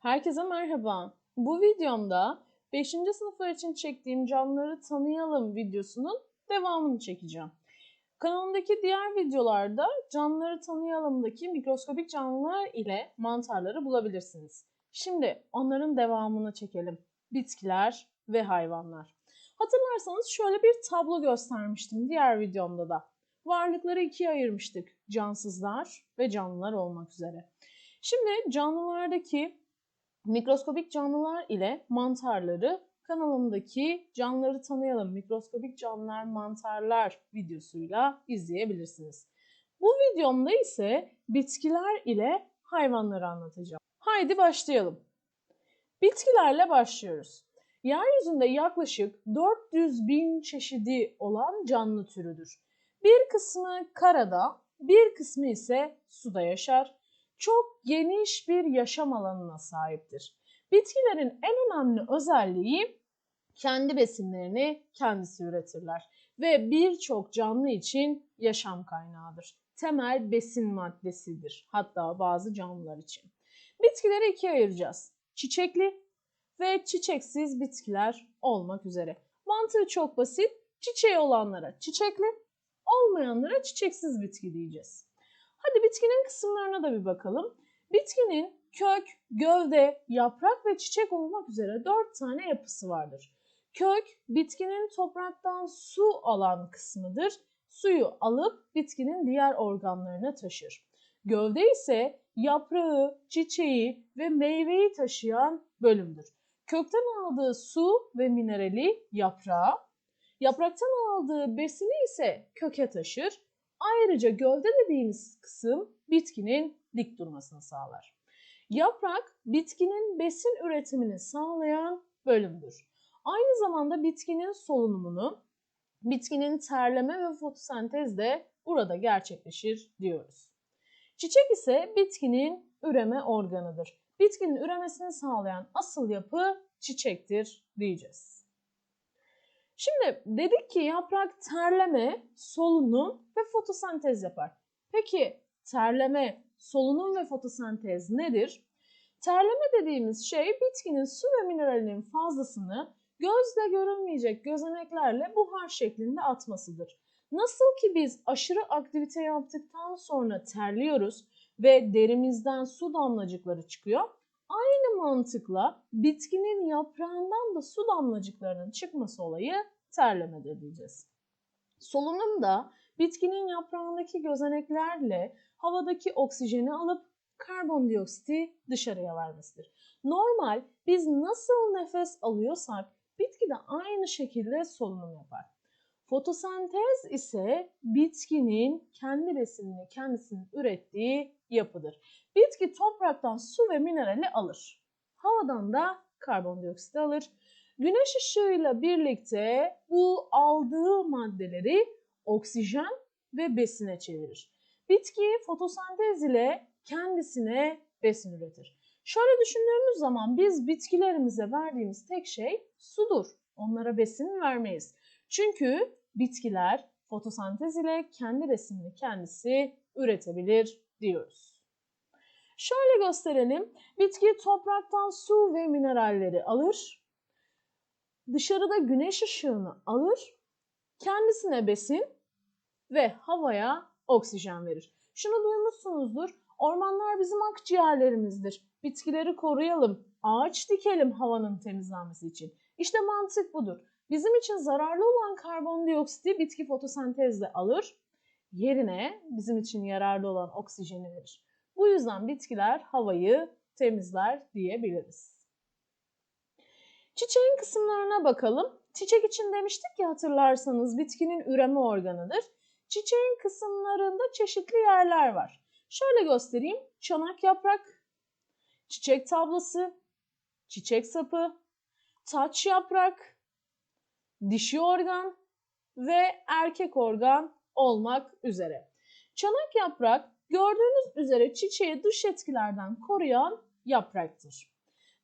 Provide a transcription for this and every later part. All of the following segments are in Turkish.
Herkese merhaba. Bu videomda 5. sınıflar için çektiğim canlıları tanıyalım videosunun devamını çekeceğim. Kanalımdaki diğer videolarda canlıları tanıyalımdaki mikroskobik canlılar ile mantarları bulabilirsiniz. Şimdi onların devamını çekelim. Bitkiler ve hayvanlar. Hatırlarsanız şöyle bir tablo göstermiştim diğer videomda da. Varlıkları ikiye ayırmıştık. Cansızlar ve canlılar olmak üzere. Şimdi canlılardaki mikroskobik canlılar ile mantarları kanalımdaki canlıları tanıyalım mikroskobik canlılar mantarlar videosuyla izleyebilirsiniz. Bu videomda ise bitkiler ile hayvanları anlatacağım. Haydi başlayalım. Bitkilerle başlıyoruz. Yeryüzünde yaklaşık 400 bin çeşidi olan canlı türüdür. Bir kısmı karada, bir kısmı ise suda yaşar çok geniş bir yaşam alanına sahiptir. Bitkilerin en önemli özelliği kendi besinlerini kendisi üretirler ve birçok canlı için yaşam kaynağıdır. Temel besin maddesidir hatta bazı canlılar için. Bitkileri ikiye ayıracağız. Çiçekli ve çiçeksiz bitkiler olmak üzere. Mantığı çok basit. Çiçeği olanlara çiçekli, olmayanlara çiçeksiz bitki diyeceğiz. Hadi bitkinin kısımlarına da bir bakalım. Bitkinin kök, gövde, yaprak ve çiçek olmak üzere dört tane yapısı vardır. Kök, bitkinin topraktan su alan kısmıdır. Suyu alıp bitkinin diğer organlarına taşır. Gövde ise yaprağı, çiçeği ve meyveyi taşıyan bölümdür. Kökten aldığı su ve minerali yaprağa, yapraktan aldığı besini ise köke taşır. Ayrıca gövde dediğimiz kısım bitkinin dik durmasını sağlar. Yaprak bitkinin besin üretimini sağlayan bölümdür. Aynı zamanda bitkinin solunumunu, bitkinin terleme ve fotosentez de burada gerçekleşir diyoruz. Çiçek ise bitkinin üreme organıdır. Bitkinin üremesini sağlayan asıl yapı çiçektir diyeceğiz. Şimdi dedik ki yaprak terleme, solunum ve fotosentez yapar. Peki terleme, solunum ve fotosentez nedir? Terleme dediğimiz şey bitkinin su ve mineralinin fazlasını gözle görünmeyecek gözeneklerle buhar şeklinde atmasıdır. Nasıl ki biz aşırı aktivite yaptıktan sonra terliyoruz ve derimizden su damlacıkları çıkıyor. Aynı mantıkla bitkinin yaprağından da su damlacıklarının çıkması olayı terlemedir diyeceğiz. Solunum da bitkinin yaprağındaki gözeneklerle havadaki oksijeni alıp karbondioksiti dışarıya vermesidir. Normal biz nasıl nefes alıyorsak bitki de aynı şekilde solunum yapar. Fotosentez ise bitkinin kendi besinini kendisinin ürettiği yapıdır. Bitki topraktan su ve minerali alır. Havadan da karbondioksit alır. Güneş ışığıyla birlikte bu aldığı maddeleri oksijen ve besine çevirir. Bitki fotosentez ile kendisine besin üretir. Şöyle düşündüğümüz zaman biz bitkilerimize verdiğimiz tek şey sudur. Onlara besin vermeyiz. Çünkü bitkiler fotosentez ile kendi besinini kendisi üretebilir diyoruz. Şöyle gösterelim. Bitki topraktan su ve mineralleri alır. Dışarıda güneş ışığını alır. Kendisine besin ve havaya oksijen verir. Şunu duymuşsunuzdur. Ormanlar bizim akciğerlerimizdir. Bitkileri koruyalım, ağaç dikelim havanın temizlenmesi için. İşte mantık budur. Bizim için zararlı olan karbondioksiti bitki fotosentezle alır, yerine bizim için yararlı olan oksijeni verir. Bu yüzden bitkiler havayı temizler diyebiliriz. Çiçeğin kısımlarına bakalım. Çiçek için demiştik ya hatırlarsanız bitkinin üreme organıdır. Çiçeğin kısımlarında çeşitli yerler var. Şöyle göstereyim. Çanak yaprak, çiçek tablası, çiçek sapı, taç yaprak, dişi organ ve erkek organ olmak üzere. Çanak yaprak gördüğünüz üzere çiçeği dış etkilerden koruyan yapraktır.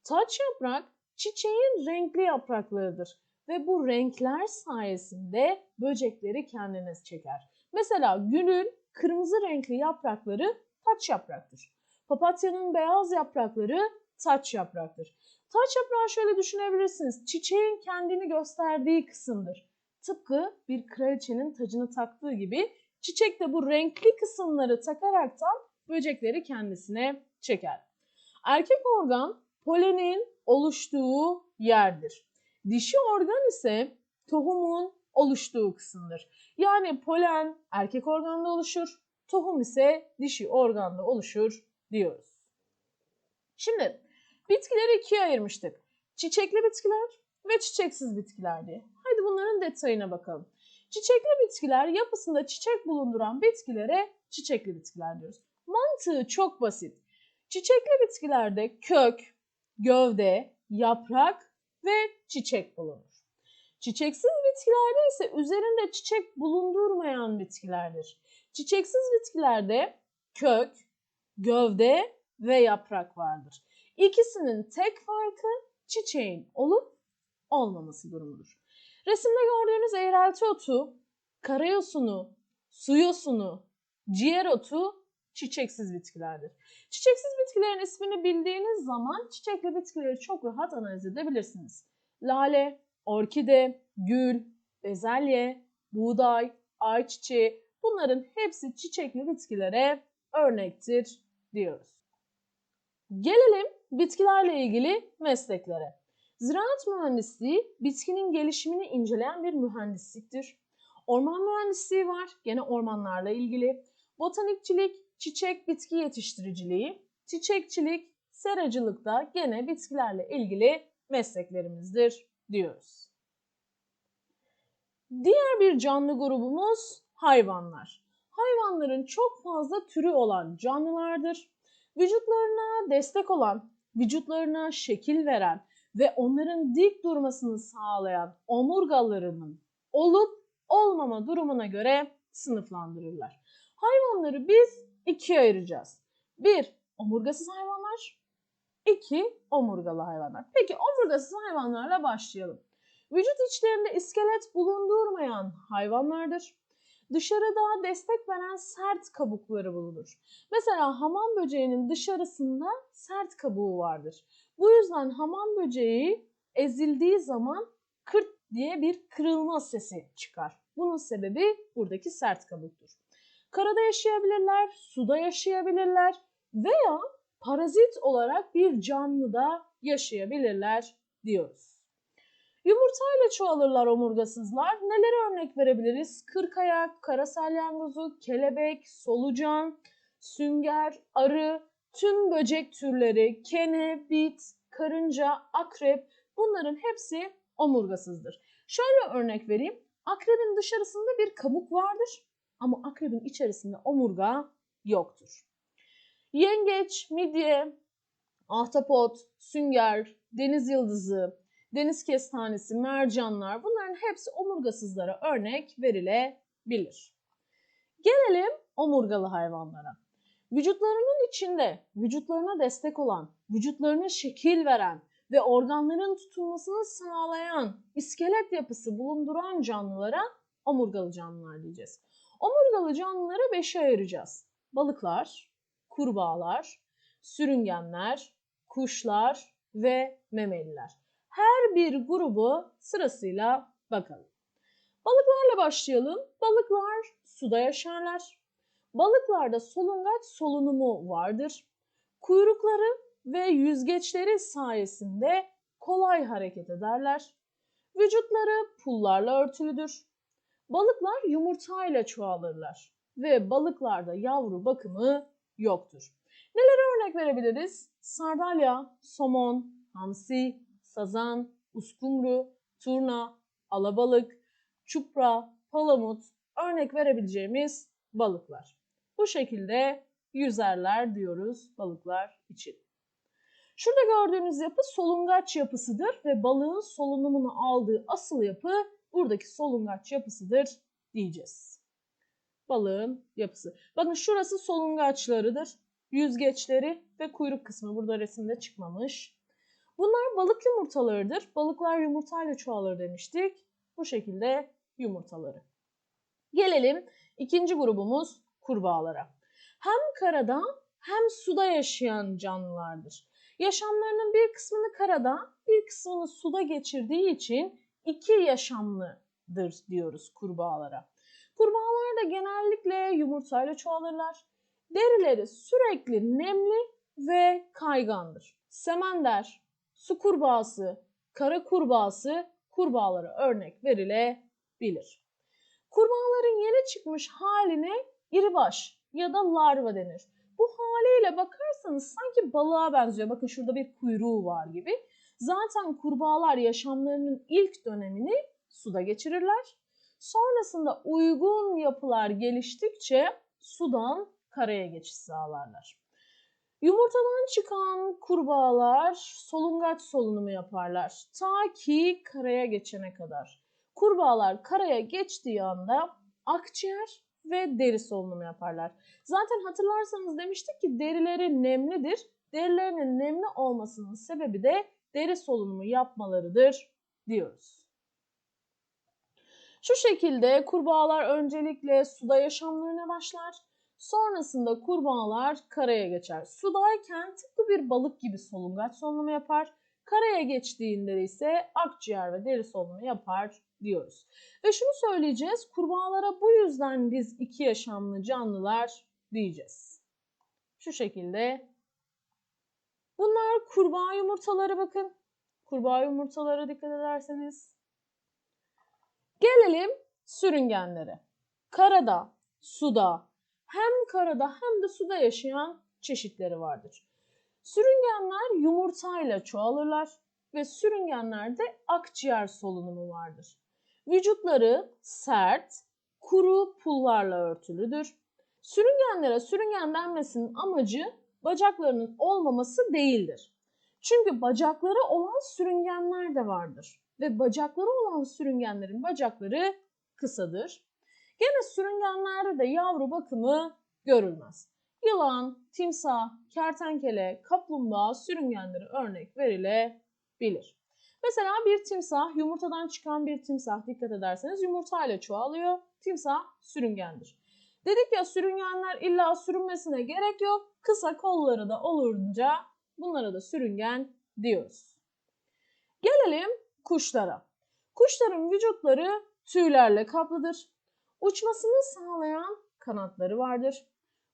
Taç yaprak çiçeğin renkli yapraklarıdır ve bu renkler sayesinde böcekleri kendine çeker. Mesela gülün kırmızı renkli yaprakları taç yapraktır. Papatyanın beyaz yaprakları taç yapraktır. Taç yaprağı şöyle düşünebilirsiniz. Çiçeğin kendini gösterdiği kısımdır. Tıpkı bir kraliçenin tacını taktığı gibi çiçek de bu renkli kısımları takaraktan böcekleri kendisine çeker. Erkek organ polenin oluştuğu yerdir. Dişi organ ise tohumun oluştuğu kısımdır. Yani polen erkek organda oluşur, tohum ise dişi organda oluşur diyoruz. Şimdi bitkileri ikiye ayırmıştık. Çiçekli bitkiler ve çiçeksiz bitkiler diye. Hadi bunların detayına bakalım. Çiçekli bitkiler yapısında çiçek bulunduran bitkilere çiçekli bitkiler diyoruz. Mantığı çok basit. Çiçekli bitkilerde kök, gövde, yaprak ve çiçek bulunur. Çiçeksiz bitkilerde ise üzerinde çiçek bulundurmayan bitkilerdir. Çiçeksiz bitkilerde kök, gövde ve yaprak vardır. İkisinin tek farkı çiçeğin olup olmaması durumudur. Resimde gördüğünüz eğrelti otu, karayosunu, su yosunu, ciğer otu çiçeksiz bitkilerdir. Çiçeksiz bitkilerin ismini bildiğiniz zaman çiçekli bitkileri çok rahat analiz edebilirsiniz. Lale, orkide, gül, bezelye, buğday, ayçiçeği bunların hepsi çiçekli bitkilere örnektir diyoruz. Gelelim bitkilerle ilgili mesleklere. Ziraat mühendisliği bitkinin gelişimini inceleyen bir mühendisliktir. Orman mühendisliği var, gene ormanlarla ilgili. Botanikçilik, çiçek bitki yetiştiriciliği, çiçekçilik, seracılık da gene bitkilerle ilgili mesleklerimizdir diyoruz. Diğer bir canlı grubumuz hayvanlar. Hayvanların çok fazla türü olan canlılardır. Vücutlarına destek olan, vücutlarına şekil veren ve onların dik durmasını sağlayan omurgalarının olup olmama durumuna göre sınıflandırırlar. Hayvanları biz ikiye ayıracağız. Bir, omurgasız hayvanlar. iki omurgalı hayvanlar. Peki omurgasız hayvanlarla başlayalım. Vücut içlerinde iskelet bulundurmayan hayvanlardır. Dışarıda destek veren sert kabukları bulunur. Mesela hamam böceğinin dışarısında sert kabuğu vardır. Bu yüzden hamam böceği ezildiği zaman kırt diye bir kırılma sesi çıkar. Bunun sebebi buradaki sert kabuktur. Karada yaşayabilirler, suda yaşayabilirler veya parazit olarak bir canlıda yaşayabilirler diyoruz. Yumurtayla çoğalırlar omurgasızlar. Neler örnek verebiliriz? Kırkayak, kara salyangozu, kelebek, solucan, sünger, arı, tüm böcek türleri, kene, bit, karınca, akrep bunların hepsi omurgasızdır. Şöyle örnek vereyim. Akrebin dışarısında bir kabuk vardır ama akrebin içerisinde omurga yoktur. Yengeç, midye, ahtapot, sünger, deniz yıldızı, deniz kestanesi, mercanlar bunların hepsi omurgasızlara örnek verilebilir. Gelelim omurgalı hayvanlara. Vücutlarının içinde vücutlarına destek olan, vücutlarına şekil veren ve organların tutulmasını sağlayan iskelet yapısı bulunduran canlılara omurgalı canlılar diyeceğiz. Omurgalı canlıları beşe ayıracağız. Balıklar, kurbağalar, sürüngenler, kuşlar ve memeliler. Her bir grubu sırasıyla bakalım. Balıklarla başlayalım. Balıklar suda yaşarlar. Balıklarda solungaç solunumu vardır. Kuyrukları ve yüzgeçleri sayesinde kolay hareket ederler. Vücutları pullarla örtülüdür. Balıklar yumurtayla çoğalırlar ve balıklarda yavru bakımı yoktur. Neler örnek verebiliriz? Sardalya, somon, hamsi, sazan, uskumru, turna, alabalık, çupra, palamut örnek verebileceğimiz balıklar. Bu şekilde yüzerler diyoruz balıklar için. Şurada gördüğünüz yapı solungaç yapısıdır ve balığın solunumunu aldığı asıl yapı buradaki solungaç yapısıdır diyeceğiz. Balığın yapısı. Bakın şurası solungaçlarıdır. Yüzgeçleri ve kuyruk kısmı burada resimde çıkmamış. Bunlar balık yumurtalarıdır. Balıklar yumurtayla çoğalır demiştik. Bu şekilde yumurtaları. Gelelim ikinci grubumuz kurbağalara. Hem karada hem suda yaşayan canlılardır. Yaşamlarının bir kısmını karada, bir kısmını suda geçirdiği için iki yaşamlıdır diyoruz kurbağalara. Kurbağalar da genellikle yumurtayla çoğalırlar. Derileri sürekli nemli ve kaygandır. Semender, su kurbağası, kara kurbağası kurbağalara örnek verilebilir. Kurbağaların yeni çıkmış haline iribaş ya da larva denir. Bu haliyle bakarsanız sanki balığa benziyor. Bakın şurada bir kuyruğu var gibi. Zaten kurbağalar yaşamlarının ilk dönemini suda geçirirler. Sonrasında uygun yapılar geliştikçe sudan karaya geçiş sağlarlar. Yumurtadan çıkan kurbağalar solungaç solunumu yaparlar ta ki karaya geçene kadar. Kurbağalar karaya geçtiği anda akciğer ve deri solunumu yaparlar. Zaten hatırlarsanız demiştik ki derileri nemlidir. Derilerinin nemli olmasının sebebi de deri solunumu yapmalarıdır diyoruz. Şu şekilde kurbağalar öncelikle suda yaşamlarına başlar. Sonrasında kurbağalar karaya geçer. Sudayken tıpkı bir balık gibi solungaç solunumu yapar. Karaya geçtiğinde ise akciğer ve deri solunumu yapar diyoruz. Ve şunu söyleyeceğiz. Kurbağalara bu yüzden biz iki yaşamlı canlılar diyeceğiz. Şu şekilde. Bunlar kurbağa yumurtaları bakın. Kurbağa yumurtalara dikkat ederseniz. Gelelim sürüngenlere. Karada, suda, hem karada hem de suda yaşayan çeşitleri vardır. Sürüngenler yumurtayla çoğalırlar ve sürüngenlerde akciğer solunumu vardır. Vücutları sert, kuru pullarla örtülüdür. Sürüngenlere sürüngen denmesinin amacı bacaklarının olmaması değildir. Çünkü bacakları olan sürüngenler de vardır ve bacakları olan sürüngenlerin bacakları kısadır. Gene sürüngenlerde de yavru bakımı görülmez. Yılan, timsah, kertenkele, kaplumbağa sürüngenleri örnek verilebilir. Mesela bir timsah, yumurtadan çıkan bir timsah dikkat ederseniz yumurtayla çoğalıyor. Timsah sürüngendir. Dedik ya sürüngenler illa sürünmesine gerek yok. Kısa kolları da olunca bunlara da sürüngen diyoruz. Gelelim kuşlara. Kuşların vücutları tüylerle kaplıdır. Uçmasını sağlayan kanatları vardır.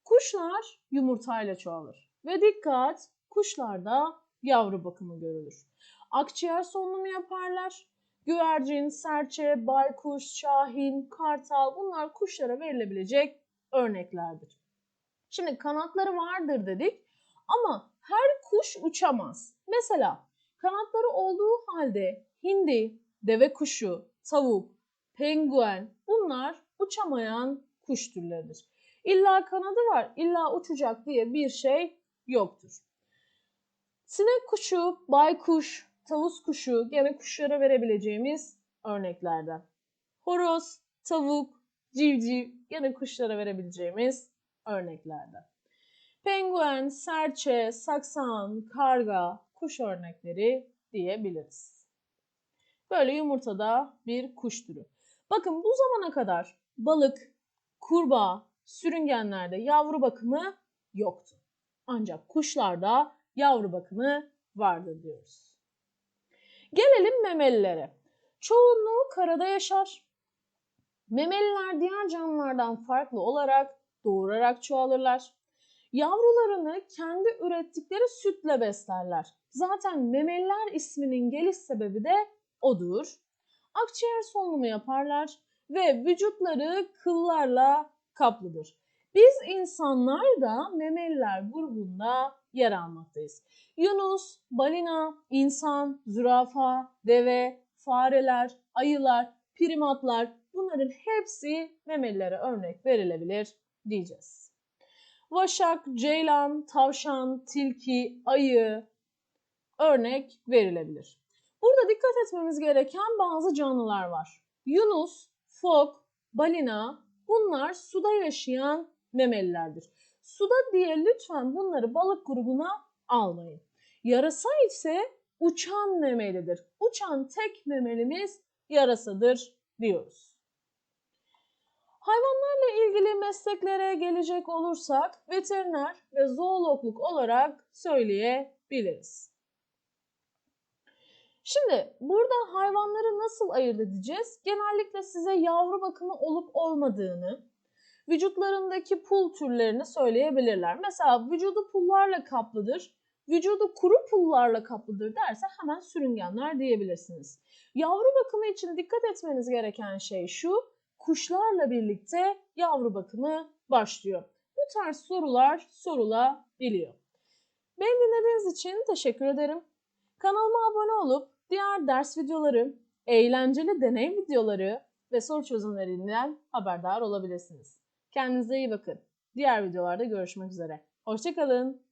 Kuşlar yumurtayla çoğalır. Ve dikkat kuşlarda yavru bakımı görülür. Akciğer solunumu yaparlar. Güvercin, serçe, baykuş, şahin, kartal bunlar kuşlara verilebilecek örneklerdir. Şimdi kanatları vardır dedik ama her kuş uçamaz. Mesela kanatları olduğu halde hindi, deve kuşu, tavuk, penguen bunlar uçamayan kuş türleridir. İlla kanadı var, illa uçacak diye bir şey yoktur. Sinek kuşu, baykuş, tavus kuşu gene kuşlara verebileceğimiz örneklerden. Horoz, tavuk, civciv gene kuşlara verebileceğimiz örneklerden. Penguen, serçe, saksan, karga kuş örnekleri diyebiliriz. Böyle yumurtada bir kuş türü. Bakın bu zamana kadar balık, kurbağa, sürüngenlerde yavru bakımı yoktu. Ancak kuşlarda yavru bakımı vardır diyoruz. Gelelim memelilere. Çoğunluğu karada yaşar. Memeliler diğer canlılardan farklı olarak doğurarak çoğalırlar. Yavrularını kendi ürettikleri sütle beslerler. Zaten memeliler isminin geliş sebebi de odur. Akciğer solunumu yaparlar ve vücutları kıllarla kaplıdır. Biz insanlar da memeliler grubunda yer almaktayız. Yunus, balina, insan, zürafa, deve, fareler, ayılar, primatlar bunların hepsi memelilere örnek verilebilir diyeceğiz. Vaşak, ceylan, tavşan, tilki, ayı örnek verilebilir. Burada dikkat etmemiz gereken bazı canlılar var. Yunus, fok, balina bunlar suda yaşayan memelilerdir. Suda diye lütfen bunları balık grubuna almayın. Yarasa ise uçan memelidir. Uçan tek memelimiz yarasadır diyoruz. Hayvanlarla ilgili mesleklere gelecek olursak veteriner ve zoologluk olarak söyleyebiliriz biliriz. Şimdi burada hayvanları nasıl ayırt edeceğiz? Genellikle size yavru bakımı olup olmadığını, vücutlarındaki pul türlerini söyleyebilirler. Mesela vücudu pullarla kaplıdır, vücudu kuru pullarla kaplıdır derse hemen sürüngenler diyebilirsiniz. Yavru bakımı için dikkat etmeniz gereken şey şu, kuşlarla birlikte yavru bakımı başlıyor. Bu tarz sorular sorulabiliyor. Beni dinlediğiniz için teşekkür ederim. Kanalıma abone olup diğer ders videoları, eğlenceli deney videoları ve soru çözümlerinden haberdar olabilirsiniz. Kendinize iyi bakın. Diğer videolarda görüşmek üzere. Hoşçakalın.